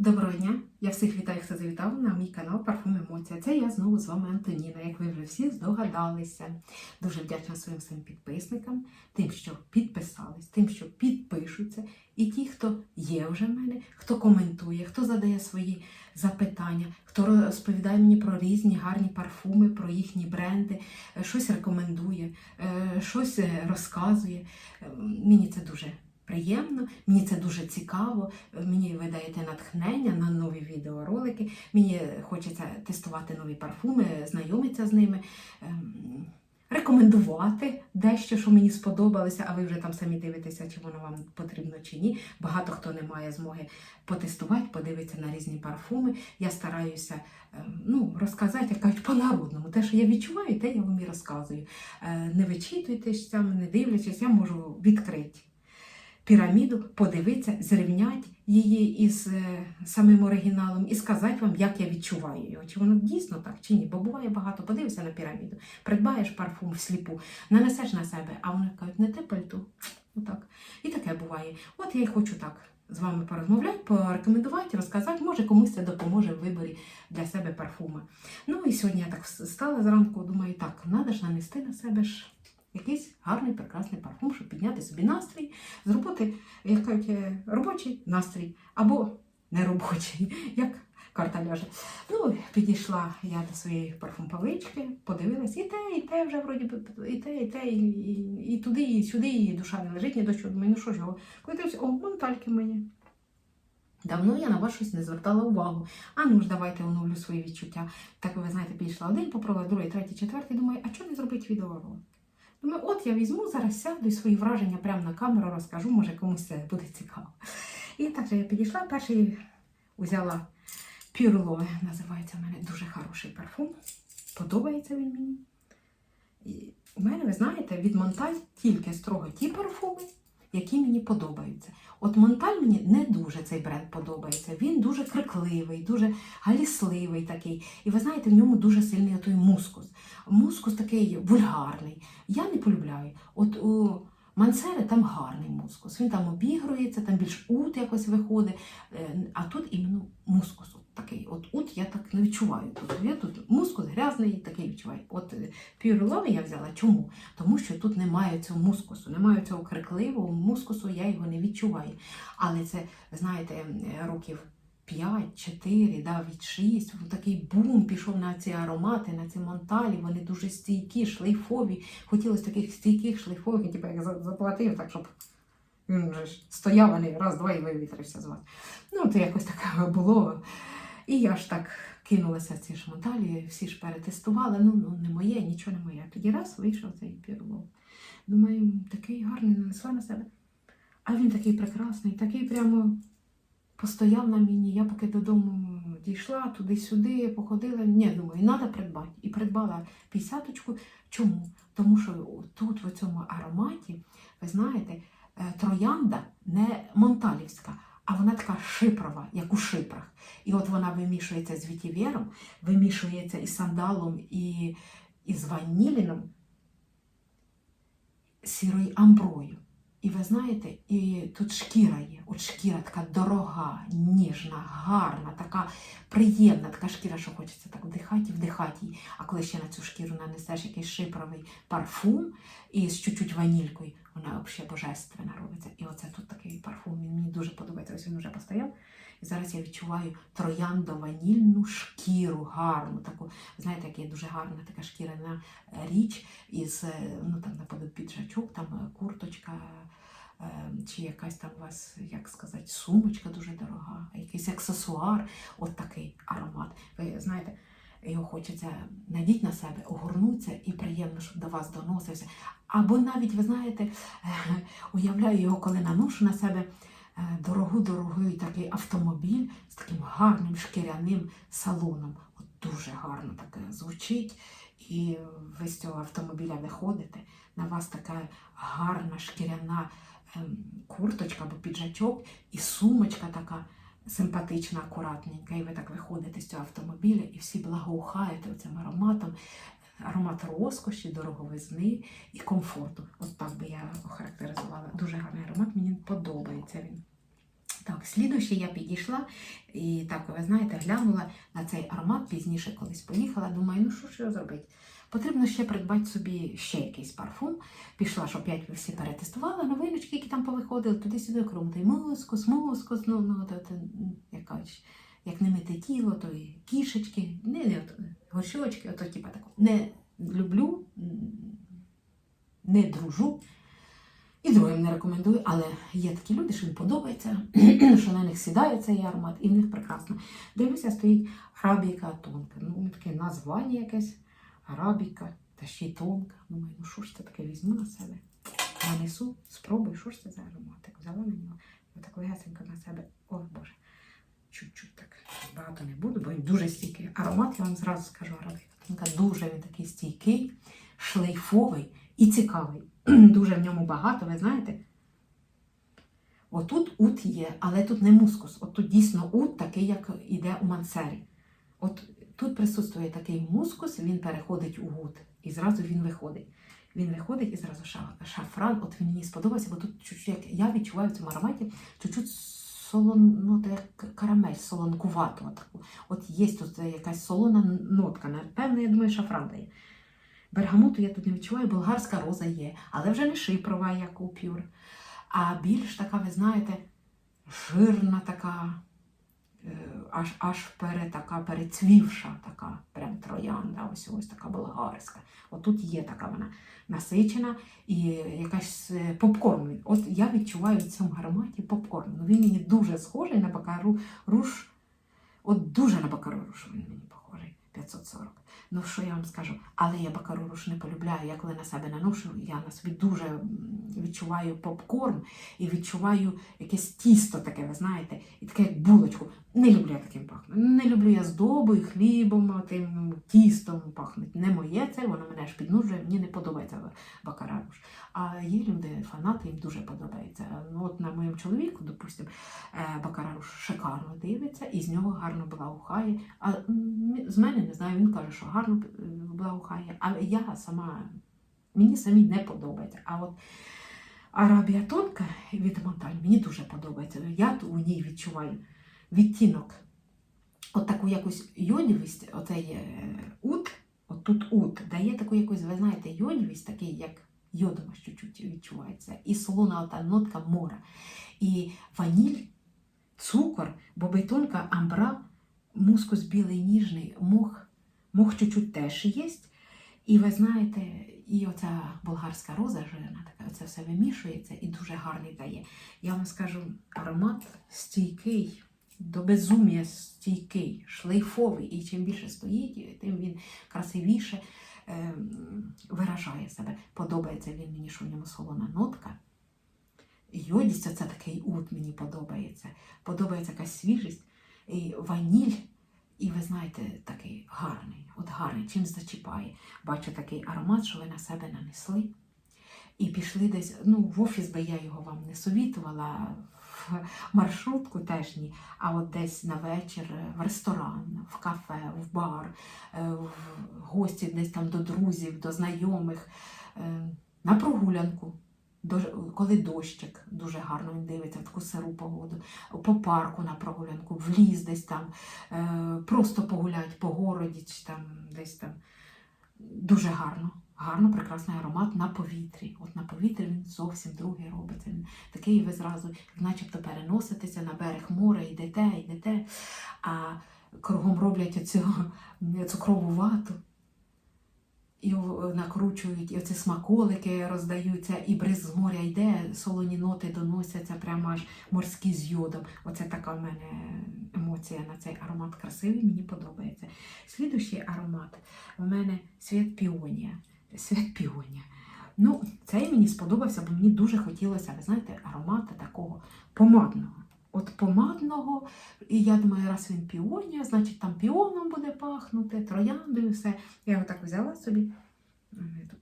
Доброго дня! Я всіх вітаю, хто завітав на мій канал Парфум Емоція. Це я знову з вами Антоніна, як ви вже всі здогадалися. Дуже вдячна своїм всім підписникам, тим, що підписались, тим, що підпишуться, і ті, хто є вже в мене, хто коментує, хто задає свої запитання, хто розповідає мені про різні гарні парфуми, про їхні бренди, е, щось рекомендує, е, щось е, розказує. Е, Мені це дуже приємно, мені це дуже цікаво. Мені ви даєте натхнення на нові відеоролики. Мені хочеться тестувати нові парфуми, знайомитися з ними, ем, рекомендувати дещо, що мені сподобалося, а ви вже там самі дивитеся, чи воно вам потрібно чи ні. Багато хто не має змоги потестувати, подивитися на різні парфуми. Я стараюся ем, ну, розказати, як кажуть, по-народному. Те, що я відчуваю, те я вам і розказую. Е, Не вичитуйтеся, не дивлячись, я можу відкрити піраміду, подивитися, зрівняти її із е, самим оригіналом і сказати вам, як я відчуваю його. Чи воно дійсно так, чи ні. Бо буває багато, подивишся на піраміду, придбаєш парфум всліпу, нанесеш на себе, а вони кажуть, не те пальто. Отак. І таке буває. От я й хочу так з вами порозмовляти, порекомендувати, розказати, може комусь це допоможе в виборі для себе парфума. Ну і сьогодні я так стала зранку, думаю, так, треба ж нанести на себе ж якийсь гарний, прекрасний парфум, щоб підняти собі настрій, з роботи, як кажуть, е, робочий настрій або неробочий, як карта ляже. Ну, підійшла я до своєї парфум-павички, подивилась, і те, і те вже вроді і те, і те, і, і, і туди, і сюди, і душа не лежить ні до чого. Думаю, ну що ж його? Коли дивлюсь, о, монтальки мої. Давно я на вас щось не звертала увагу. А ну ж давайте оновлю свої відчуття. Так ви знаєте, підійшла один, попробувала, другий, третій, четвертий. Думаю, а чого не зробити відеоролик? Думаю, от я візьму, зараз сяду і свої враження прямо на камеру розкажу, може комусь це буде цікаво. І так же я підійшла, перший взяла Pure називається в мене дуже хороший парфум. Подобається він мені. І у мене, ви знаєте, від Монталь тільки строго ті парфуми, які мені подобаються. От Монталь мені не дуже цей бренд подобається. Він дуже крикливий, дуже галісливий такий. І ви знаєте, в ньому дуже сильний той мускус. Мускус такий вульгарний. Я не полюбляю. От у Мансери там гарний мускус. Він там обігрується, там більш ут якось виходить. Е, А тут іменно мускус от такий. От ут я так не відчуваю. Тут я тут мускус грязний, такий відчуваю. От е, Pure я взяла. Чому? Тому що тут немає цього мускусу, немає цього крикливого мускусу, я його не відчуваю. Але це, знаєте, років 5-4, да, від 6, такий бум пішов на ці аромати, на ці монталі, вони дуже стійкі, шлейфові. Хотілося таких стійких, шлейфових, типу як заплатив, так щоб він вже стояв, а не раз-два і вивітрився з вас. Ну, це якось таке було. І я ж так кинулася ці ж монталі, всі ж перетестували, ну, ну не моє, нічого не моє. Тоді раз вийшов цей пірлов. Думаю, такий гарний нанесла на себе. А він такий прекрасний, такий прямо постояв на мені. Я поки додому дійшла туди-сюди, походила. Ні, думаю, треба придбати. І придбала п'ятдесяточку. Чому? Тому що тут, в цьому ароматі, ви знаєте, е, троянда не монталівська, а вона така шипрова, як у шипрах. І от вона вимішується з вітівером, вимішується із сандалом, і, і з ваніліном, сірою амброю. І ви знаєте, і тут шкіра є. От шкіра така дорога, ніжна, гарна, така приємна, така шкіра, що хочеться так вдихати і вдихати її. А коли ще на цю шкіру нанесеш якийсь шипровий парфум із чуть-чуть ванількою, вона взагалі божественна робиться. І оце тут такий парфум, він мені дуже подобається. Ось він вже постояв. І зараз я відчуваю трояндо-ванільну шкіру, гарну, таку, знаєте, яка є дуже гарна така шкіряна е, річ із, е, ну там наприклад, піджачок, там е, курточка, чи якась там у вас, як сказати, сумочка дуже дорога, якийсь аксесуар, от такий аромат. Ви знаєте, його хочеться надіть на себе, огорнутися і приємно, щоб до вас доносився. Або навіть, ви знаєте, уявляю його, коли наношу на себе дорогу-дорогий такий автомобіль з таким гарним шкіряним салоном. От дуже гарно таке звучить. І ви з цього автомобіля виходите, на вас така гарна шкіряна ем, курточка або піджачок, і сумочка така симпатична, акуратненька. І ви так виходите з цього автомобіля, і всі благоухаєте цим ароматом. Аромат розкоші, дороговизни і комфорту. От так би я охарактеризувала. Дуже гарний аромат, мені подобається він. Так, слідуючи я підійшла і так, ви знаєте, глянула на цей аромат пізніше колись поїхала. Думаю, ну що ж зробити? Потрібно ще придбати собі ще якийсь парфум. Пішла, щоб я всі перетестувала, новиночки, які там повиходили, туди-сюди кром. Той мускус, мускус, ну, ну от, от, як не мити тіло, то і кішечки, не, не от, горщочки, ото типа такого. Не люблю, не дружу. І другим не рекомендую, але є такі люди, що їм подобається, що на них сідає цей аромат, і в них прекрасно. Дивлюся, стоїть арабіка тонка. Ну, таке названня якесь арабіка, та ще й тонка. Думаю, ну що ж це таке візьму на себе. Нанесу, спробую, що ж це за ароматик. Взяла на нього, отак легесенько на себе. О Боже, чуть-чуть так. Багато не буду, бо він дуже стійкий. Аромат, я вам зразу скажу, арабіка тонка. Дуже він такий стійкий, шлейфовий і цікавий. Дуже в ньому багато, ви знаєте. Отут ут є, але тут не мускус. От тут дійсно ут такий, як іде у мансері. От тут присутствує такий мускус, він переходить у гуд. І зразу він виходить. Він виходить і зразу шафран. От він мені сподобався, бо тут чуть-чуть, як я відчуваю в цьому ароматі, чуть-чуть солон, ну, як карамель, солонкувату. Таку. От є тут якась солона нотка. Напевно, я думаю, шафран дає. Бергамуту я тут не відчуваю, болгарська роза є, але вже не шипрова, як у пюр. А більш така, ви знаєте, жирна така, е, аж аж пере, така перецвівша, така прям троянда, ось ось така болгарська. Отут є така вона насичена і якась е, попкорн. От я відчуваю в цьому ароматі попкорн. Ну, він мені дуже схожий на бакару руш. От дуже на бакару руш він мені похожий. 540. Ну що я вам скажу? Але я бакару руш не полюбляю. Я коли на себе наношу, я на собі дуже відчуваю попкорн і відчуваю якесь тісто таке, ви знаєте, і таке як булочку. Не люблю я таким пахнути. Не люблю я здобою, хлібом, тим тістом пахнуть. Не моє це, воно мене ж піднужує, мені не подобається бакараруш. А є люди, фанати, їм дуже подобається. Ну, от на моєму чоловіку, допустимо, е, бакараруш шикарно дивиться, і з нього гарно благоухає. А м, з мене не знаю, він каже, що гарно е, благоухає. Але я сама, мені самі не подобається. А от Арабія тонка від Монталь мені дуже подобається. Я у ній відчуваю відтінок. От таку якусь йодівість, оцей е, ут, от тут ут, дає таку якусь, ви знаєте, йодівість, такий, як йодова чуть-чуть відчувається. І солона ота нотка мора. І ваніль, цукор, бобайтонка, амбра, мускус білий ніжний, мох. Мох чуть-чуть теж є. І ви знаєте, і оця болгарська роза жирна, така, оце все вимішується і дуже гарний дає. Я вам скажу, аромат стійкий, до безум'я стійкий, шлейфовий. І чим більше стоїть, тим він красивіше ем, виражає себе. Подобається він мені, що в ньому солона нотка. Йодість, це такий ут мені подобається. Подобається якась свіжість. І ваніль, і ви знаєте, такий гарний, от гарний, чим зачіпає. Бачу такий аромат, що ви на себе нанесли. І пішли десь, ну, в офіс би я його вам не совітувала, в маршрутку теж ні, а от десь на вечір е, в ресторан, в кафе, в бар, е, в гості десь там до друзів, до знайомих, е, на прогулянку. Коли дощик дуже гарно він дивиться в таку сиру погоду, по парку на прогулянку, в ліс десь там, е, просто погулять по городі чи там десь там. Дуже гарно, гарно, прекрасний аромат на повітрі. От на повітрі він зовсім другий робиться. Він такий ви зразу, начебто переноситеся на берег моря, йдете, йдете, а кругом роблять оцю цукрову вату. І накручують, і оці смаколики роздаються, і бриз з моря йде, солоні ноти доносяться, прямо аж морські з йодом. Оце така в мене емоція на цей аромат красивий, мені подобається. Слідущий аромат у мене світ піонія. Світ піонія. Ну, цей мені сподобався, бо мені дуже хотілося, ви знаєте, аромата такого помадного. От помадного, і я думаю, раз він піонія, значить там піоном буде пахнути, трояндою, все. Я так взяла собі, е,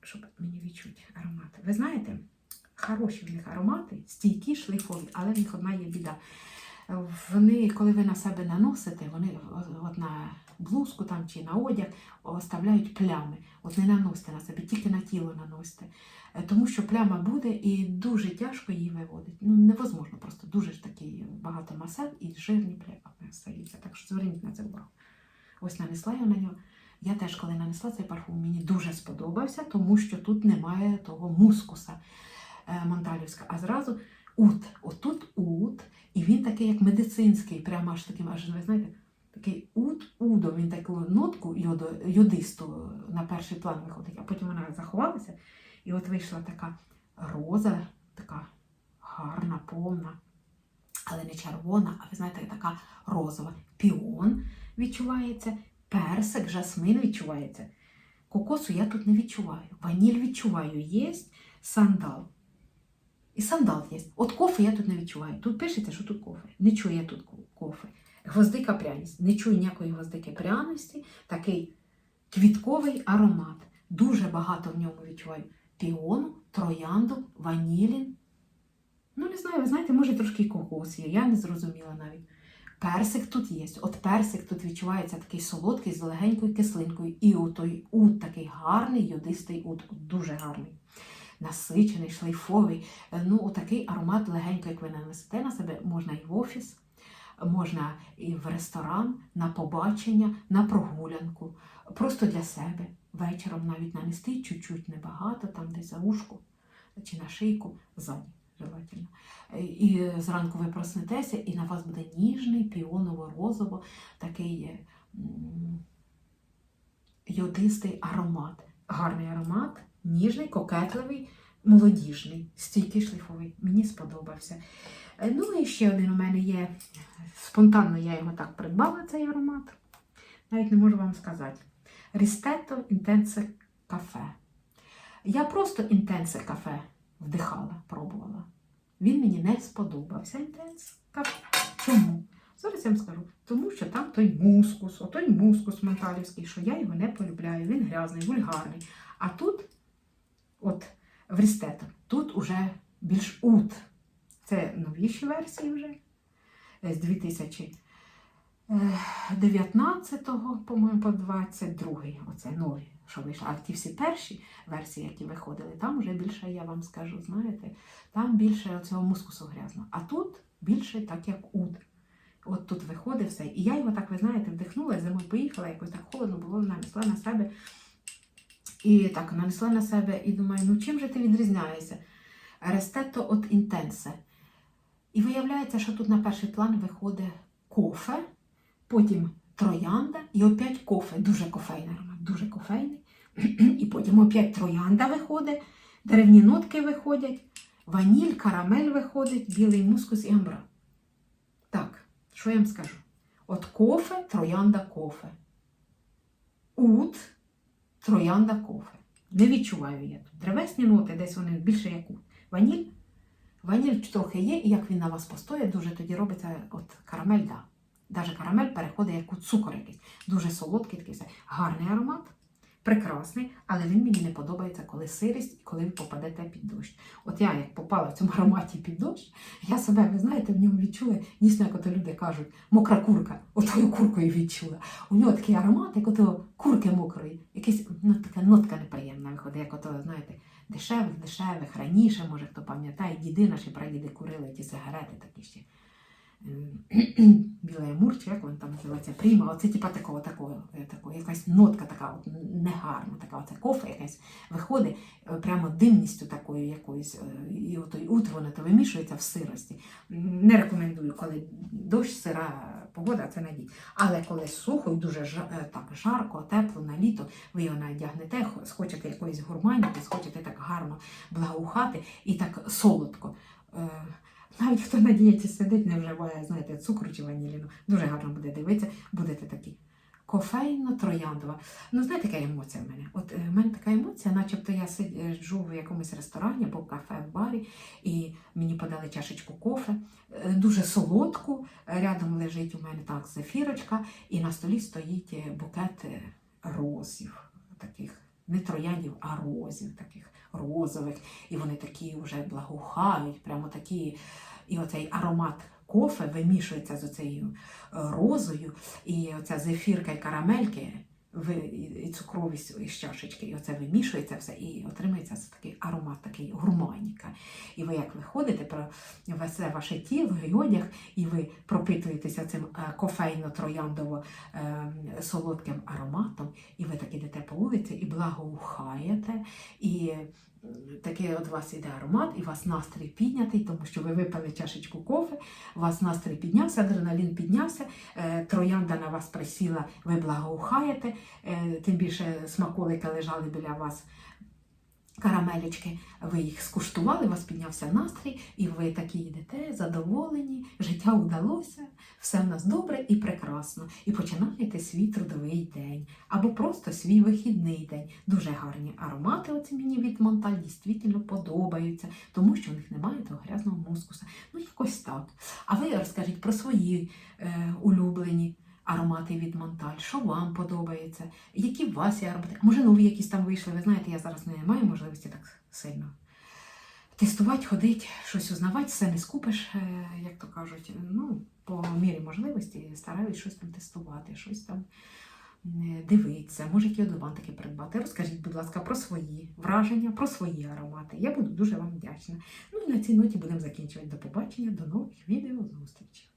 щоб мені відчути аромати. Ви знаєте, хороші в них аромати, стійкі, шлейфові, але в них одна є біда. Вони, коли ви на себе наносите, вони от на блузку там чи на одяг оставляють плями. От не наносите на себе, тільки на тіло наносите. Е, Тому що пляма буде і дуже тяжко її виводити. Ну, невозможно просто. Дуже ж такий багато масел і жирні плями стаються. Так що зверніть на це увагу. Ось нанесла я на нього. Я теж, коли нанесла цей парфум, мені дуже сподобався, тому що тут немає того мускуса е, монталівська, а зразу ут. Отут ут, і він такий, як медицинський, прямо аж таким, аж ви знаєте, такий ут, удо, він таку нотку йодо, йодисту на перший план виходить, а потім вона заховалася, і от вийшла така роза, така гарна, повна, але не червона, а ви знаєте, така розова. Піон відчувається, персик, жасмин відчувається. Кокосу я тут не відчуваю. Ваніль відчуваю, є сандал. І сандал є. От кофе я тут не відчуваю. Тут пишеться, що тут кофе. Не чую я тут кофе. Гвоздика пряність. Не чую ніякої гвоздики пряності. Такий квітковий аромат. Дуже багато в ньому відчуваю. Піону, троянду, ванілін. Ну, не знаю, ви знаєте, може трошки кокос є. Я не зрозуміла навіть. Персик тут є. От персик тут відчувається такий солодкий з легенькою кислинкою. І отой ут такий гарний, йодистий ут, дуже гарний. Насичений, шлейфовий. Е, Ну, отакий аромат легенько, як ви нанесете на себе, можна і в офіс, можна і в ресторан, на побачення, на прогулянку, просто для себе. Вечором навіть нанести чуть-чуть небагато, там десь за ушку чи на шийку ззаді, желательно. І зранку ви проснетеся, і на вас буде ніжний, піоново-розово, такий йодистий аромат. Гарний аромат, ніжний, кокетливий, молодіжний, стійкий шліфовий. Мені сподобався. Е, Ну і ще один у мене є. Спонтанно я його так придбала, цей аромат. Навіть не можу вам сказати. Рістето Intense кафе. Я просто Intense кафе вдихала, пробувала. Він мені не сподобався Intense кафе. Чому? Зараз я вам скажу. Тому що там той мускус, отой мускус менталівський, що я його не полюбляю. Він грязний, вульгарний. А тут, от в тут уже більш ут. Це новіші версії вже е, з 2019, по-моєму, по 22 Оце нові, що вийшло. А ті всі перші версії, які виходили, там вже більше, я вам скажу, знаєте, там більше цього мускусу грязного. А тут більше так, як уд. От тут виходить все. І я його так, ви знаєте, вдихнула, зимою поїхала, якось так холодно було, нанесла на себе. І так, нанесла на себе і думаю, ну чим же ти відрізняєшся? Рестето от інтенсе. І виявляється, що тут на перший план виходить кофе, потім троянда і опять кофе. Дуже кофейний аромат, дуже кофейний. І потім опять троянда виходить, деревні нотки виходять, ваніль, карамель виходить, білий мускус і амбра. Так, що я вам скажу? От кофе, троянда кофе. Ут, троянда кофе. Не відчуваю я тут. Древесні ноти, десь вони більше як. Ваніль. Ваніль трохи є, і як він на вас постоє, дуже тоді робиться от карамель, да. Даже карамель переходить як у цукор якийсь. Дуже солодкий такий. Гарний аромат, прекрасний, але він мені не подобається, коли сирість і коли ви попадете під дощ. От я як попала в цьому ароматі під дощ, я себе, ви знаєте, в ньому відчула, дійсно, як ото люди кажуть, мокра курка, отою куркою відчула. У нього такий аромат, як ото курки мокрої. Якась ну, така нотка неприємна виходить, як ото, знаєте, дешевих, дешевих, раніше, може, хто пам'ятає, діди наші прадіди курили ті сигарети такі ще. Білий амур, чи як він там називається, пріма, оце типа такого, такого, е, такого, якась нотка така от, негарна, така оце кофе якась виходить е, прямо димністю такою якоюсь, е, і отой ут воно то вимішується в сирості. Не рекомендую, коли дощ, сира погода, це надій. Але коли сухо і дуже так жарко, тепло на літо, ви його надягнете, схочете якоїсь гурманіки, схочете так гарно благоухати і так солодко. Е, Навіть хто на дієті сидить, не вживає, знаєте, цукру чи ваніліну. Дуже гарно буде дивитися, будете такі. Кофейно-трояндова. Ну, знаєте, яка емоція в мене? От е, в мене така емоція, начебто я сиджу в якомусь ресторані або кафе в барі, і мені подали чашечку кофе, е, дуже солодку. Рядом лежить у мене так зефірочка, і на столі стоїть е, букет е, розів, таких не трояндів, а розів, таких розових. І вони такі вже благоухають, прямо такі. І оцей аромат кофе вимішується з оцею е, розою, і оця зефірка і карамельки. І- цукровість із чашечки, і оце вимішується все, і отримується такий аромат, такий гурманіка. І ви як виходите про все ваше тіло і одяг, і ви пропитуєтеся цим е, кофейно-трояндово е, солодким ароматом, і ви так ідете по вулиці і благоухаєте, і такий от у вас іде аромат, і у вас настрій піднятий, тому що ви випили чашечку кофе, у вас настрій піднявся, адреналін піднявся, е, троянда на вас присіла, ви благоухаєте, е, тим більше смаколики лежали біля вас. Карамелечки, ви їх скуштували, у вас піднявся настрій, і ви такі йдете, задоволені, життя вдалося, все в нас добре і прекрасно. І починаєте свій трудовий день або просто свій вихідний день. Дуже гарні аромати оці мені від Монталь дійсно подобаються, тому що в них немає того грязного мускуса. Ну, якось так. А ви розкажіть про свої е, улюблені аромати від Монталь, що вам подобається, які у вас є аромати. Може, нові якісь там вийшли. Ви знаєте, я зараз не маю можливості так сильно. Тестувати, ходити, щось узнавати, все не скупиш, е, як то кажуть. Ну, по мірі можливості стараюсь щось там тестувати, щось там е, дивитися, може які одувантики придбати. Розкажіть, будь ласка, про свої враження, про свої аромати. Я буду дуже вам вдячна. Ну і на цій ноті будемо закінчувати. До побачення, до нових відео зустрічей.